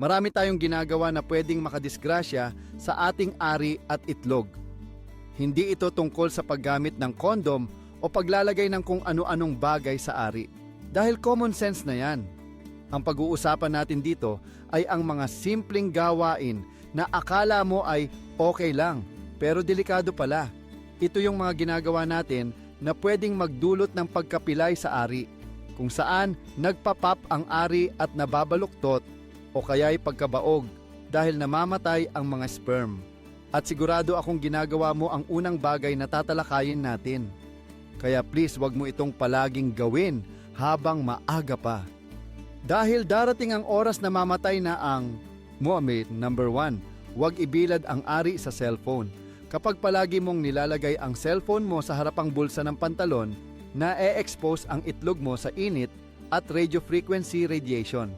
Marami tayong ginagawa na pwedeng makadisgrasya sa ating ari at itlog. Hindi ito tungkol sa paggamit ng kondom o paglalagay ng kung ano-anong bagay sa ari. Dahil common sense na yan. Ang pag-uusapan natin dito ay ang mga simpleng gawain na akala mo ay okay lang, pero delikado pala. Ito yung mga ginagawa natin na pwedeng magdulot ng pagkapilay sa ari, kung saan nagpapap ang ari at nababaluktot o kaya'y pagkabaog dahil namamatay ang mga sperm. At sigurado akong ginagawa mo ang unang bagay na tatalakayin natin. Kaya please wag mo itong palaging gawin habang maaga pa. Dahil darating ang oras na mamatay na ang Muhammad number 1, huwag ibilad ang ari sa cellphone. Kapag palagi mong nilalagay ang cellphone mo sa harapang bulsa ng pantalon, na e-expose ang itlog mo sa init at radio frequency radiation.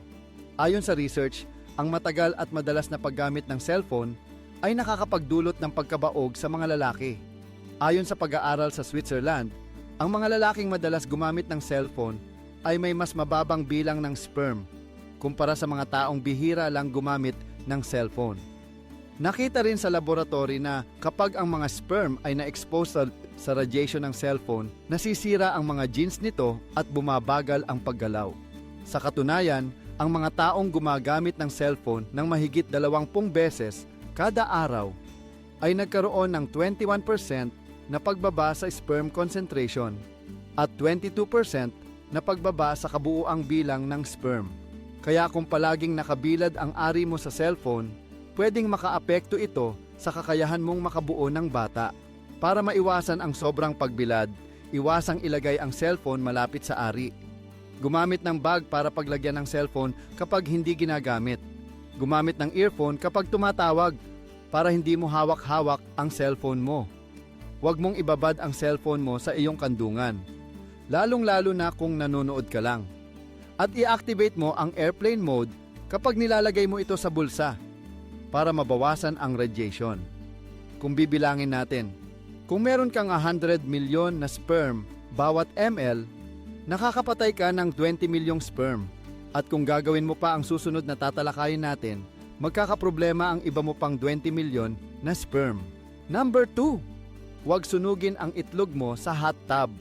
Ayon sa research, ang matagal at madalas na paggamit ng cellphone ay nakakapagdulot ng pagkabaog sa mga lalaki. Ayon sa pag-aaral sa Switzerland, ang mga lalaking madalas gumamit ng cellphone ay may mas mababang bilang ng sperm kumpara sa mga taong bihira lang gumamit ng cellphone. Nakita rin sa laboratory na kapag ang mga sperm ay na-expose sa, sa radiation ng cellphone, nasisira ang mga genes nito at bumabagal ang paggalaw. Sa katunayan, ang mga taong gumagamit ng cellphone ng mahigit 20 beses kada araw ay nagkaroon ng 21% na pagbaba sa sperm concentration at 22% na pagbaba sa kabuuang bilang ng sperm. Kaya kung palaging nakabilad ang ari mo sa cellphone, pwedeng makaapekto ito sa kakayahan mong makabuo ng bata. Para maiwasan ang sobrang pagbilad, iwasang ilagay ang cellphone malapit sa ari. Gumamit ng bag para paglagyan ng cellphone kapag hindi ginagamit. Gumamit ng earphone kapag tumatawag para hindi mo hawak-hawak ang cellphone mo. Huwag mong ibabad ang cellphone mo sa iyong kandungan. Lalong-lalo na kung nanonood ka lang. At i-activate mo ang airplane mode kapag nilalagay mo ito sa bulsa para mabawasan ang radiation. Kung bibilangin natin, kung meron kang 100 milyon na sperm bawat ml, nakakapatay ka ng 20 milyong sperm. At kung gagawin mo pa ang susunod na tatalakayin natin, magkakaproblema ang iba mo pang 20 milyon na sperm. Number 2. Huwag sunugin ang itlog mo sa hot tub.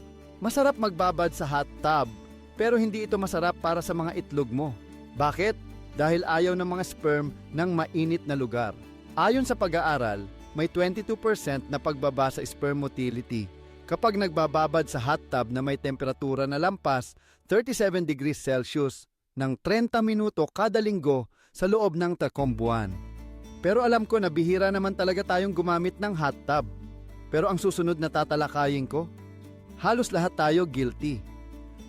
Masarap magbabad sa hot tub, pero hindi ito masarap para sa mga itlog mo. Bakit? Dahil ayaw ng mga sperm ng mainit na lugar. Ayon sa pag-aaral, may 22% na pagbaba sa sperm motility kapag nagbababad sa hot tub na may temperatura na lampas 37 degrees Celsius ng 30 minuto kada linggo sa loob ng buwan. Pero alam ko na bihira naman talaga tayong gumamit ng hot tub. Pero ang susunod na tatalakayin ko, halos lahat tayo guilty.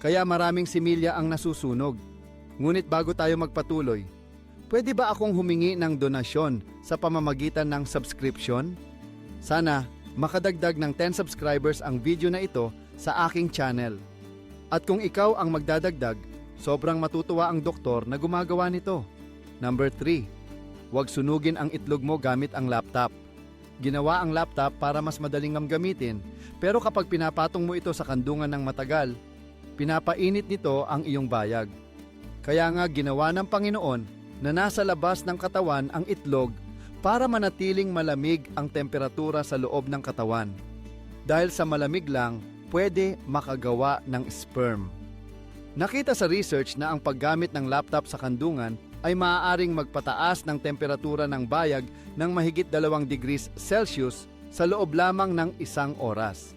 Kaya maraming similya ang nasusunog. Ngunit bago tayo magpatuloy, pwede ba akong humingi ng donasyon sa pamamagitan ng subscription? Sana makadagdag ng 10 subscribers ang video na ito sa aking channel. At kung ikaw ang magdadagdag, sobrang matutuwa ang doktor na gumagawa nito. Number 3. Huwag sunugin ang itlog mo gamit ang laptop. Ginawa ang laptop para mas madaling ang gamitin, pero kapag pinapatong mo ito sa kandungan ng matagal, pinapainit nito ang iyong bayag. Kaya nga ginawa ng Panginoon na nasa labas ng katawan ang itlog para manatiling malamig ang temperatura sa loob ng katawan. Dahil sa malamig lang, pwede makagawa ng sperm. Nakita sa research na ang paggamit ng laptop sa kandungan ay maaaring magpataas ng temperatura ng bayag ng mahigit 2 degrees Celsius sa loob lamang ng isang oras.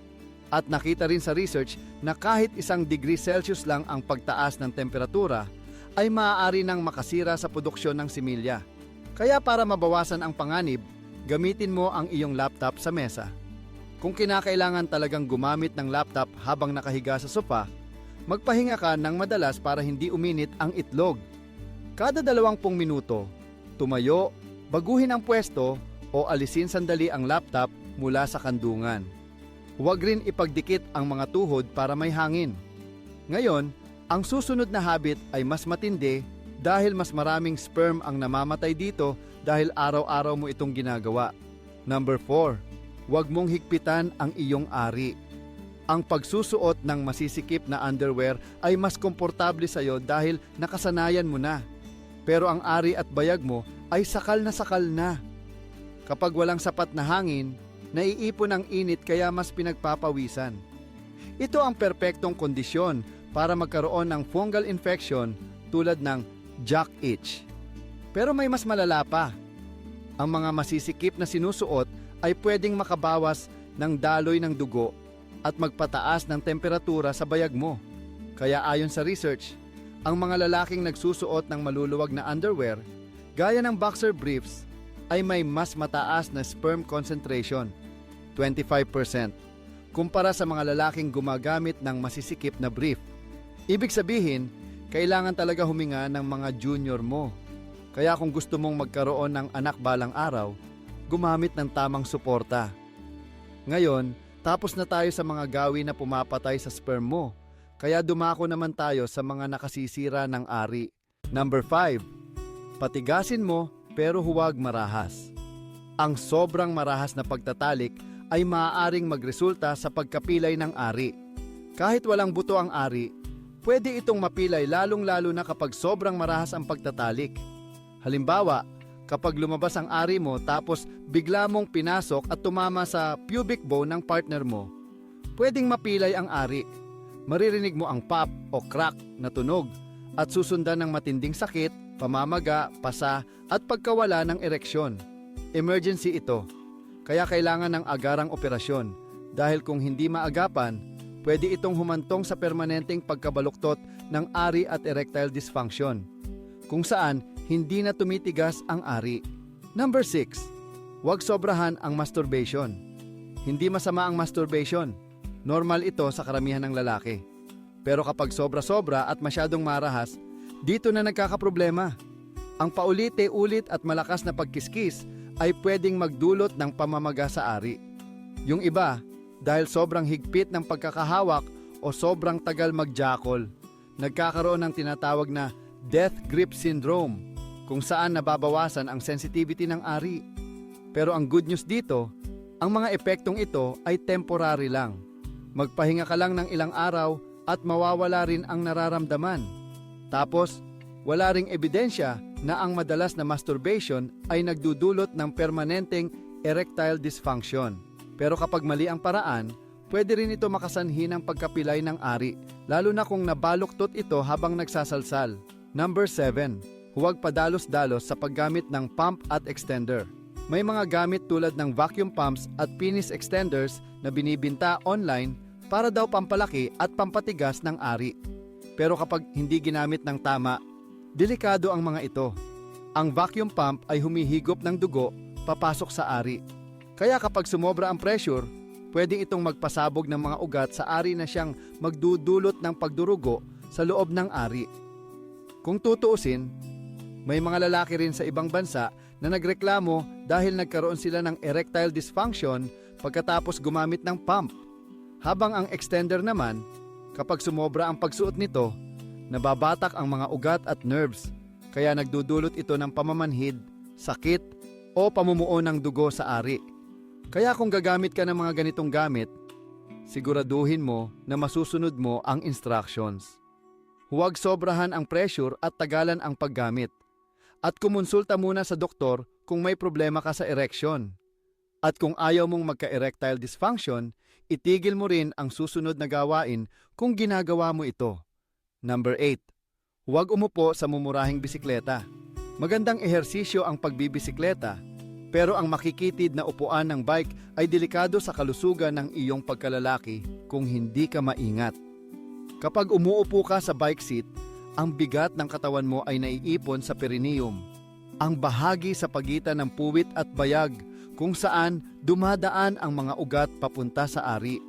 At nakita rin sa research na kahit isang degree Celsius lang ang pagtaas ng temperatura, ay maaari nang makasira sa produksyon ng similya. Kaya para mabawasan ang panganib, gamitin mo ang iyong laptop sa mesa. Kung kinakailangan talagang gumamit ng laptop habang nakahiga sa sofa, magpahinga ka ng madalas para hindi uminit ang itlog. Kada dalawampung minuto, tumayo, baguhin ang pwesto o alisin sandali ang laptop mula sa kandungan. Huwag rin ipagdikit ang mga tuhod para may hangin. Ngayon, ang susunod na habit ay mas matindi dahil mas maraming sperm ang namamatay dito dahil araw-araw mo itong ginagawa. Number 4. Huwag mong higpitan ang iyong ari. Ang pagsusuot ng masisikip na underwear ay mas komportable sa iyo dahil nakasanayan mo na. Pero ang ari at bayag mo ay sakal na sakal na. Kapag walang sapat na hangin, naiipon ang init kaya mas pinagpapawisan. Ito ang perpektong kondisyon para magkaroon ng fungal infection tulad ng jock itch. Pero may mas malala pa. Ang mga masisikip na sinusuot ay pwedeng makabawas ng daloy ng dugo at magpataas ng temperatura sa bayag mo. Kaya ayon sa research, ang mga lalaking nagsusuot ng maluluwag na underwear, gaya ng boxer briefs, ay may mas mataas na sperm concentration, 25%, kumpara sa mga lalaking gumagamit ng masisikip na brief. Ibig sabihin, kailangan talaga huminga ng mga junior mo. Kaya kung gusto mong magkaroon ng anak balang araw, gumamit ng tamang suporta. Ngayon, tapos na tayo sa mga gawi na pumapatay sa sperm mo. Kaya dumako naman tayo sa mga nakasisira ng ari. Number 5. Patigasin mo pero huwag marahas. Ang sobrang marahas na pagtatalik ay maaaring magresulta sa pagkapilay ng ari. Kahit walang buto ang ari, pwede itong mapilay lalong-lalo na kapag sobrang marahas ang pagtatalik. Halimbawa, kapag lumabas ang ari mo tapos bigla mong pinasok at tumama sa pubic bone ng partner mo, pwedeng mapilay ang ari. Maririnig mo ang pop o crack na tunog at susundan ng matinding sakit, pamamaga, pasa at pagkawala ng ereksyon. Emergency ito, kaya kailangan ng agarang operasyon dahil kung hindi maagapan, pwede itong humantong sa permanenteng pagkabaluktot ng ari at erectile dysfunction, kung saan hindi na tumitigas ang ari. Number 6. Huwag sobrahan ang masturbation. Hindi masama ang masturbation. Normal ito sa karamihan ng lalaki. Pero kapag sobra-sobra at masyadong marahas, dito na nagkakaproblema. Ang paulite-ulit at malakas na pagkiskis ay pwedeng magdulot ng pamamaga sa ari. Yung iba, dahil sobrang higpit ng pagkakahawak o sobrang tagal magjakol, nagkakaroon ng tinatawag na death grip syndrome kung saan nababawasan ang sensitivity ng ari. Pero ang good news dito, ang mga epektong ito ay temporary lang. Magpahinga ka lang ng ilang araw at mawawala rin ang nararamdaman. Tapos, wala ring ebidensya na ang madalas na masturbation ay nagdudulot ng permanenteng erectile dysfunction. Pero kapag mali ang paraan, pwede rin ito makasanhi ng pagkapilay ng ari, lalo na kung nabaluktot ito habang nagsasalsal. Number 7. Huwag padalos-dalos sa paggamit ng pump at extender. May mga gamit tulad ng vacuum pumps at penis extenders na binibinta online para daw pampalaki at pampatigas ng ari. Pero kapag hindi ginamit ng tama, delikado ang mga ito. Ang vacuum pump ay humihigop ng dugo papasok sa ari. Kaya kapag sumobra ang pressure, pwedeng itong magpasabog ng mga ugat sa ari na siyang magdudulot ng pagdurugo sa loob ng ari. Kung tutuusin, may mga lalaki rin sa ibang bansa na nagreklamo dahil nagkaroon sila ng erectile dysfunction pagkatapos gumamit ng pump. Habang ang extender naman, kapag sumobra ang pagsuot nito, nababatak ang mga ugat at nerves, kaya nagdudulot ito ng pamamanhid, sakit, o pamumuo ng dugo sa ari. Kaya kung gagamit ka ng mga ganitong gamit, siguraduhin mo na masusunod mo ang instructions. Huwag sobrahan ang pressure at tagalan ang paggamit. At kumonsulta muna sa doktor kung may problema ka sa erection. At kung ayaw mong magka-erectile dysfunction, itigil mo rin ang susunod na gawain kung ginagawa mo ito. Number 8. Huwag umupo sa mumurahing bisikleta. Magandang ehersisyo ang pagbibisikleta, pero ang makikitid na upuan ng bike ay delikado sa kalusugan ng iyong pagkalalaki kung hindi ka maingat. Kapag umuupo ka sa bike seat, ang bigat ng katawan mo ay naiipon sa perineum, ang bahagi sa pagitan ng puwit at bayag kung saan dumadaan ang mga ugat papunta sa ari.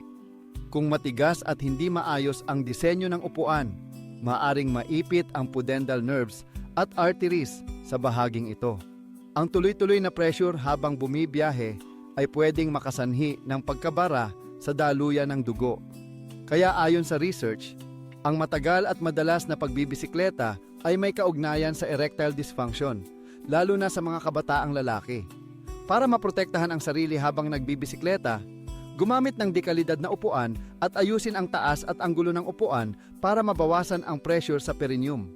Kung matigas at hindi maayos ang disenyo ng upuan, maaring maipit ang pudendal nerves at arteries sa bahaging ito. Ang tuloy-tuloy na pressure habang bumibiyahe ay pwedeng makasanhi ng pagkabara sa daluyan ng dugo. Kaya ayon sa research, ang matagal at madalas na pagbibisikleta ay may kaugnayan sa erectile dysfunction, lalo na sa mga kabataang lalaki. Para maprotektahan ang sarili habang nagbibisikleta, gumamit ng dekalidad na upuan at ayusin ang taas at anggulo ng upuan para mabawasan ang pressure sa perineum.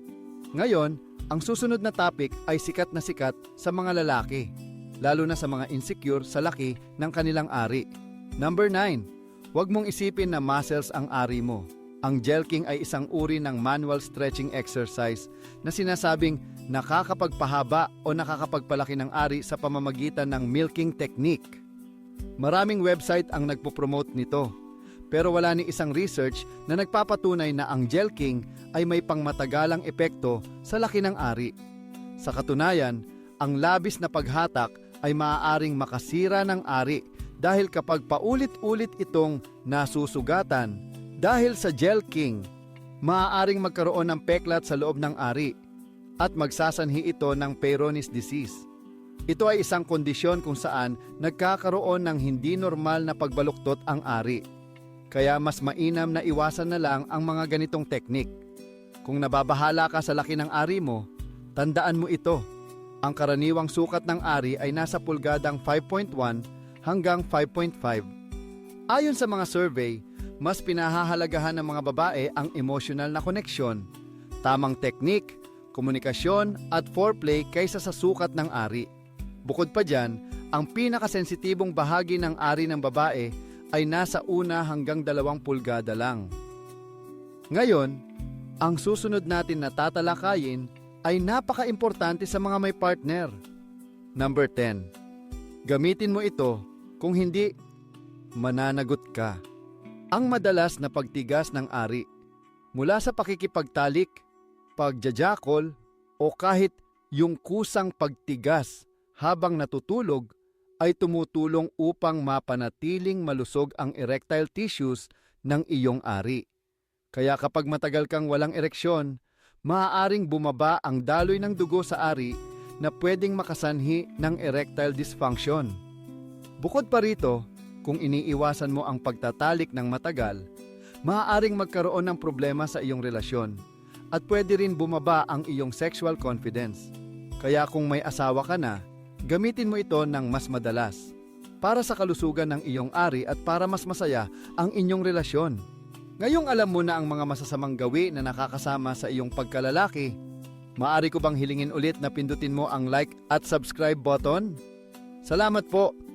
Ngayon, Ang susunod na topic ay sikat na sikat sa mga lalaki, lalo na sa mga insecure sa laki ng kanilang ari. Number 9. Huwag mong isipin na muscles ang ari mo. Ang jelking ay isang uri ng manual stretching exercise na sinasabing nakakapagpahaba o nakakapagpalaki ng ari sa pamamagitan ng milking technique. Maraming website ang nagpo-promote nito. Pero wala ni isang research na nagpapatunay na ang jelking ay may pangmatagalang epekto sa laki ng ari. Sa katunayan, ang labis na paghatak ay maaaring makasira ng ari dahil kapag paulit-ulit itong nasusugatan dahil sa jelking, maaaring magkaroon ng peklat sa loob ng ari at magsasanhi ito ng Peyronie's disease. Ito ay isang kondisyon kung saan nagkakaroon ng hindi normal na pagbaluktot ang ari. Kaya mas mainam na iwasan na lang ang mga ganitong teknik. Kung nababahala ka sa laki ng ari mo, tandaan mo ito. Ang karaniwang sukat ng ari ay nasa pulgadang 5.1 hanggang 5.5. Ayon sa mga survey, mas pinahahalagahan ng mga babae ang emotional na koneksyon, tamang teknik, komunikasyon at foreplay kaysa sa sukat ng ari. Bukod pa dyan, ang pinakasensitibong bahagi ng ari ng babae ay nasa una hanggang dalawang pulgada lang. Ngayon, ang susunod natin na tatalakayin ay napaka-importante sa mga may partner. Number 10. Gamitin mo ito kung hindi mananagot ka. Ang madalas na pagtigas ng ari mula sa pakikipagtalik, pagjajakol o kahit yung kusang pagtigas habang natutulog ay tumutulong upang mapanatiling malusog ang erectile tissues ng iyong ari. Kaya kapag matagal kang walang ereksyon, maaaring bumaba ang daloy ng dugo sa ari na pwedeng makasanhi ng erectile dysfunction. Bukod pa rito, kung iniiwasan mo ang pagtatalik ng matagal, maaaring magkaroon ng problema sa iyong relasyon at pwede rin bumaba ang iyong sexual confidence. Kaya kung may asawa ka na, gamitin mo ito ng mas madalas para sa kalusugan ng iyong ari at para mas masaya ang inyong relasyon. Ngayong alam mo na ang mga masasamang gawi na nakakasama sa iyong pagkalalaki, maaari ko bang hilingin ulit na pindutin mo ang like at subscribe button? Salamat po!